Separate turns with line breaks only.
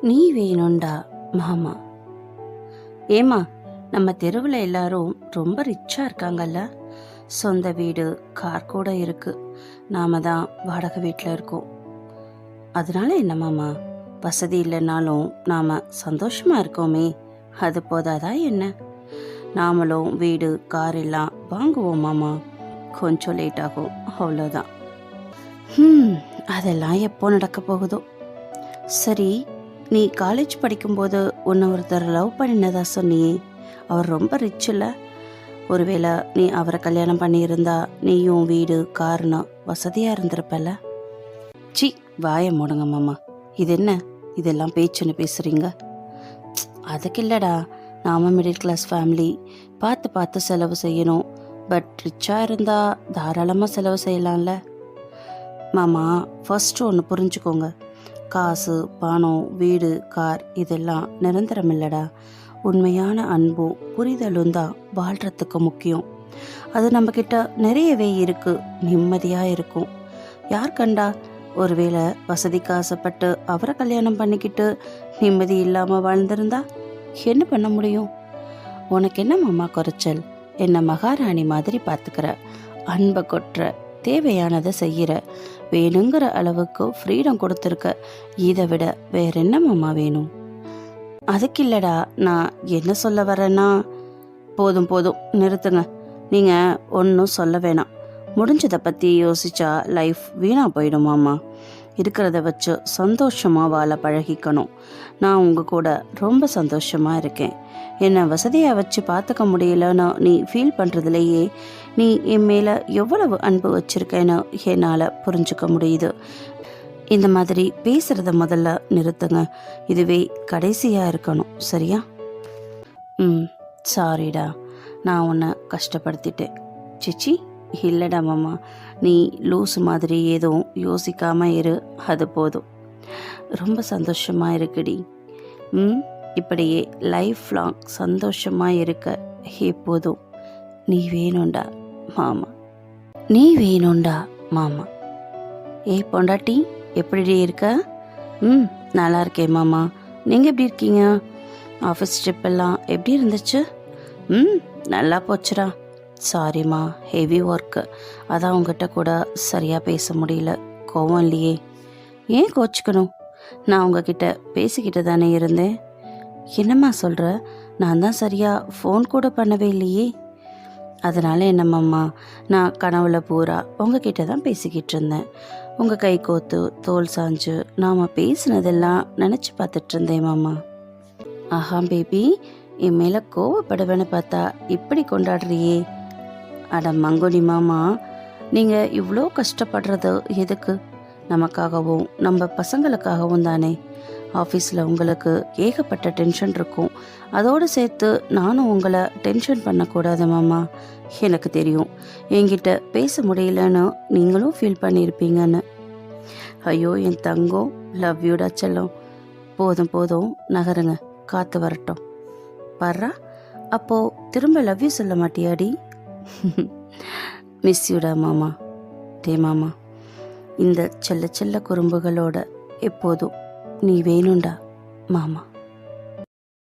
நீ வேணும்டா மாமா. ஏமா நம்ம தெருவில் எல்லாரும் ரொம்ப ரிச்சாக இருக்காங்கல்ல? சொந்த வீடு கார் கூட இருக்கு. நாம தான் வாடகை வீட்டில் இருக்கோம். அதனால என்ன மாமா? வசதி இல்லைனாலும் நாம சந்தோஷமா இருக்கோமே. அது போதாதா என்ன? நாமளும் வீடு கார் எல்லாம் வாங்குவோம் மாமா. கொஞ்சம் லேட் ஆகும் அவ்வளோதான் ம் அதெல்லாம் எப்போ நடக்க போகுதோ. சரி நீ காலேஜ் படிக்கும்போது உன்னை ஒருத்தர் லவ் பண்ணினதா சொன்னியே. அவர் ரொம்ப ரிச் இல்லை. ஒருவேளை நீ அவரை கல்யாணம் பண்ணியிருந்தா நீயும் வீடு காருன்னு வசதியாக இருந்திருப்பல சி வாயை மூடுங்க மாமா. இது என்ன? இதெல்லாம் பேச்சுன்னு பேசுகிறீங்க அதுக்கு இல்லைடா. நாம மிடில் கிளாஸ் ஃபேமிலி பார்த்து பார்த்து செலவு செய்யணும். பட் ரிச்சாக இருந்தால் தாராளமாக செலவு செய்யலாம்ல. மாமா ஃபஸ்ட்டு ஒன்று புரிஞ்சுக்கோங்க. காசு பணம் வீடு கார் இதெல்லாம் நிரந்தரம் இல்லடா உண்மையான அன்பும் புரிதலும் தான் வாழ்கிறதுக்கு முக்கியம். அது நம்மக்கிட்ட நிறையவே இருக்கு நிம்மதியாக இருக்கும். யார் கண்டா? ஒருவேளை வசதிக்கு ஆசைப்பட்டு அவரை கல்யாணம் பண்ணிக்கிட்டு நிம்மதி இல்லாமல் வாழ்ந்திருந்தா என்ன பண்ண முடியும்? உனக்கு என்ன மாமா குறைச்சல்? என்னை மகாராணி மாதிரி பார்த்துக்கிற அன்பை கொட்டுற தேவையானதை செய்கிற வேணுங்கிற அளவுக்கு ஃப்ரீடம் கொடுத்துருக்க. இதை விட வேற என்ன மாமா வேணும்? அதுக்கு இல்லடா நான் என்ன சொல்ல வரேன்னா போதும் போதும் நிறுத்துங்க. நீங்கள் ஒன்றும் சொல்ல வேணாம். முடிஞ்சதை பற்றி யோசிச்சா லைஃப் வீணாக போயிடுமாம்மா இருக்கிறத வச்சு சந்தோஷமாக வாழ பழகிக்கணும். நான் உங்கள் கூட ரொம்ப சந்தோஷமாக இருக்கேன். என்னை வசதியாக வச்சு பார்த்துக்க முடியலன்னு நீ ஃபீல் பண்ணுறதுலையே நீ என் மேலே எவ்வளவு அன்பு வச்சுருக்கேன்னு என்னால் புரிஞ்சுக்க முடியுது. இந்த மாதிரி பேசுகிறத முதல்ல நிறுத்துங்க. இதுவே கடைசியாக இருக்கணும். சரியா? ம் சாரிடா நான் உன்னை கஷ்டப்படுத்திட்டேன். சிச்சி? இல்லைடா மாமா நீ லூஸ் மாதிரி எதுவும் யோசிக்காம இரு அது போதும். ரொம்ப சந்தோஷமா இருக்குடி. ம் இப்படியே லைஃப் லாங் சந்தோஷமா இருக்க எப்போதும் நீ வேணும்டா மாமா. நீ வேணும்டா மாமா. ஏய் பொண்டாட்டி எப்படி இருக்க? ம் நல்லா இருக்கேன் மாமா. நீங்கள் எப்படி இருக்கீங்க? ஆஃபீஸ் ட்ரிப் எல்லாம் எப்படி இருந்துச்சு? ம் நல்லா போச்சுடா. சாரிம்மா ஹெவி ஒர்க்கு அதான் உங்ககிட்ட கூட சரியாக பேச முடியல. கோவம் இல்லையே. ஏன் கோச்சிக்கணும்? நான் உங்ககிட்ட பேசிக்கிட்டு தானே இருந்தேன். என்னம்மா சொல்கிற நான் தான் சரியாக ஃபோன் கூட பண்ணவே இல்லையே. அதனால் என்னம்மாம்மா நான் கனவுல பூரா உங்ககிட்ட தான் பேசிக்கிட்டு இருந்தேன். உங்கள் கை கோத்து தோல் சாஞ்சு நாம் பேசினதெல்லாம் நினச்சி பார்த்துட்டு இருந்தேன் மாமா ஆஹா பேபி என் மேலே கோவப்படுவேன்னு பார்த்தா இப்படி கொண்டாடுறியே. அட மங்குனி மாமா நீங்கள் இவ்வளோ கஷ்டப்படுறது எதுக்கு? நமக்காகவும் நம்ம பசங்களுக்காகவும் தானே. ஆஃபீஸில் உங்களுக்கு ஏகப்பட்ட டென்ஷன் இருக்கும். அதோடு சேர்த்து நானும் உங்களை டென்ஷன் பண்ணக்கூடாது மாமா. எனக்கு தெரியும். என்கிட்ட பேச முடியலன்னு நீங்களும் ஃபீல் பண்ணியிருப்பீங்கன்னு. ஐயோ என் தங்கம் லவ் யூடா செல்லம். போதும் போதும் நகருங்க. காற்று வரட்டும். பர்றா அப்போது திரும்ப லவ் யூ சொல்ல மாட்டியாடி? மிஸ் யூடா மாமா. டே மாமா. இந்த செல்ல செல்ல குறும்புகளோட எப்போதும் நீ வேணும்டா மாமா.